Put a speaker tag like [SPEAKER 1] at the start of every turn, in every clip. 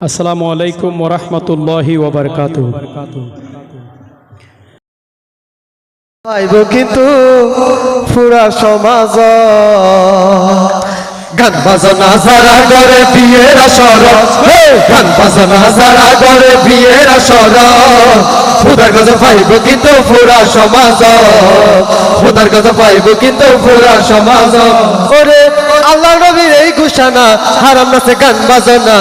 [SPEAKER 1] আসসালামু আলাইকুম ওরহমতুল্লাহি ওবরকাত
[SPEAKER 2] কিন্তু পুরা সমাজ। গান বাজনা যারা করে বিয়ের গান বাজনা যারা করে বিয়ের খুদার কাছে পাইব কিন্তু পুরা সমাজ। খুদার কাছে পাইব কিন্তু পুরা সমাজ। ওরে ঘোষণা, হারাম নাচে গান বাজনা।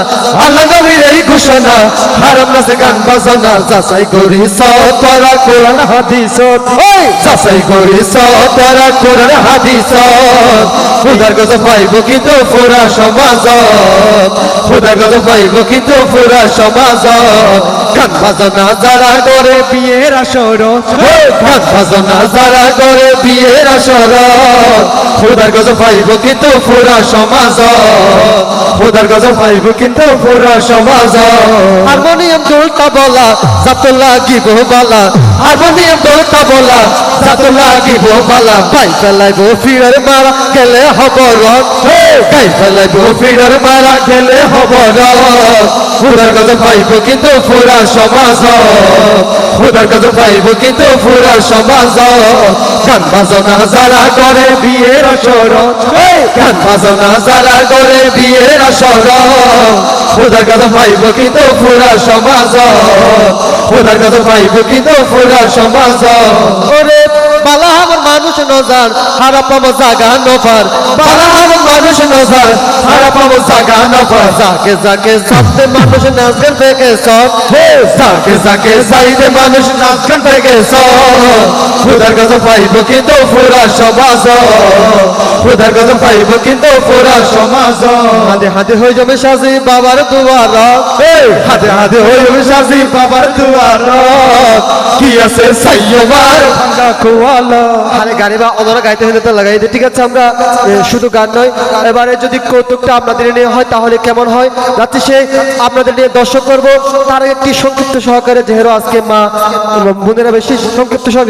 [SPEAKER 2] আল্লাহ নবীর এই ঘোষণা, হারাম নাচে গান বাজনা। যাচাই করি সতরা কোরআন, হাদিস। যাচাই করি সতরা কোরআন, হাদিস। খুদার গত পাইব কিন্তু পুরা সমাজ খুদার গত পাইব কিন্তু পুরা সমাজ গান বাজনা যারা করে বিয়ের আসর। গান বাজনা যারা করে বিয়ের আসর। খুদার কাছে পাইব কিন্তু পুরা সমাজ। খুদার কাছে পাইব কিন্তু পুরা সমাজ। বলা, যাত লাগিব বালা। হারমোনিয়াম দোলতা বলা, যাত লাগিব বালা। পাই ফেলাইব ফিরার মারা, গেলে হব রথ। পাই ফেলাইব ফিরার মারা, গেলে হব রথ। খুদার কাছে পাইব কিন্তু পুরা সমাজ। খুদার কাছে পাইব কিন্তু পুরা সমাজ। গান বাজনা যারা করে বিয়ের আসর। গান বাজনা যারা করে বিয়ের আসর। খুদার কাছে পাইব কিন্তু পুরা সমাজ। খুদার কাছে পাইব কিন্তু পুরা সমাজ। ওরে বালা আমার মানুষ নজার হারা পাবো জাগা নফার। বালা আমার মানুষ নজার হারা পাবো জাগা নফার। যাকে যাকে সাথে মানুষ নাচগান থেকে সব। যাকে যাকে সাইডে মানুষ সব। খুদার কাছে পাইব কিন্তু পুরা সমাজ। খুদার কাছে পাইব কিন্তু পুরা সমাজ। হাতে হাতে হয়ে যাবে সাজি বাবার দুয়ার। হাতে হাতে হয়ে যাবে সাজি বাবার দুয়ার। কি আছে সাইয়বার? ভাঙ্গা কুয়ালা আরে বা অনরা গাইতে হলে তো লাগাই ঠিক আছে আমরা। শুধু গান নয় এবারে যদি কৌতুকটা আপনাদের নিয়ে হয় তাহলে কেমন হয়? রাত্রি সে আপনাদের নিয়ে দর্শক করব। তার একটি সংক্ষিপ্ত সহকারে যেহেতু আজকে মা বোনেরা বেশি সংক্ষিপ্ত সহকারে